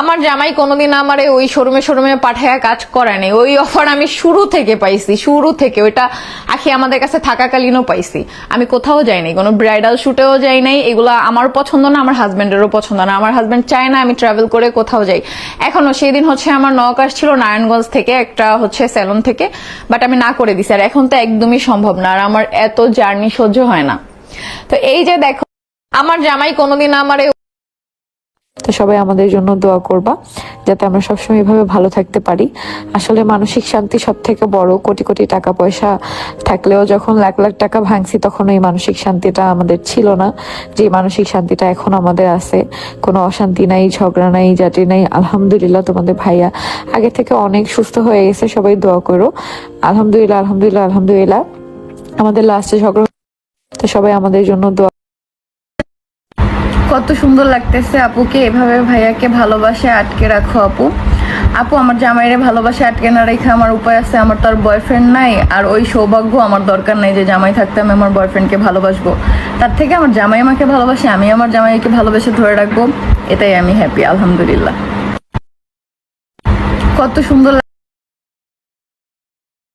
আমার জামাই কোনোদিন আমার ওই শোরুমে শোরুমে পাঠায়া কাজ করেনি ওই অফার আমি শুরু থেকে পাইছি, শুরু থেকে। ওইটা আখি আমাদের কাছে থাকাকালীনও পাইছি। আমি কোথাও যাইনি, কোনো ব্রাইডাল শুটেও যাই নাই। এগুলো আমার পছন্দ না, আমার হাজব্যান্ডেরও পছন্দ না। আমার হাজব্যান্ড চায় না আমি ট্রাভেল করে কোথাও যাই। এখনও সেই দিন হচ্ছে আমার নক আসছিল নারায়ণগঞ্জ থেকে, একটা হচ্ছে স্যালন থেকে বাট আমি না করে দিছি। আর এখন তো একদমই সম্ভব না, আর আমার এত জার্নি সহ্য হয় না। তো এই যে দেখো, আমার জামাই কোনোদিন আমার তো সবাই আমাদের জন্য দোয়া করবা, যাতে আমরা সবসময় এভাবে ভালো থাকতে পারি। আসলে মানসিক শান্তি সব থেকে বড় কোটি কোটি টাকা পয়সা থাকলেও যখন লাখ লাখ টাকা ভাঙছি, তখন এই মানসিক শান্তিটা আমাদের ছিল না। যে মানসিক শান্তিটা এখন আমাদের আছে, কোনো অশান্তি নাই, ঝগড়া নাই জাতি নাই, আলহামদুলিল্লাহ তোমাদের ভাইয়া আগে থেকে অনেক সুস্থ হয়ে গেছে, সবাই দোয়া করো। আলহামদুলিল্লাহ আলহামদুলিল্লাহ আলহামদুলিল্লাহ। আমাদের লাস্টে ঝগড়া তো সবাই আমাদের জন্য দোয়া কত সুন্দর লাগতেছে আপুকে। এভাবে ভাইয়াকে ভালোবাসে আটকে রাখো আপু। আপু, আমার জামাইরে ভালোবাসে আটকে না রেখে আমার উপায় আছে, আমার তো আর বয়ফ্রেন্ড নাই, আর ওই সৌভাগ্য আমার দরকার নাই যে জামাই থাকতে আমি আমার বয়ফ্রেন্ডকে ভালোবাসবো। তার থেকে আমার জামাই আমাকে ভালোবাসে, আমি আমার জামাইকে ভালোবেসে ধরে রাখব, এটাই আমি হ্যাপি আলহামদুলিল্লাহ। কত সুন্দর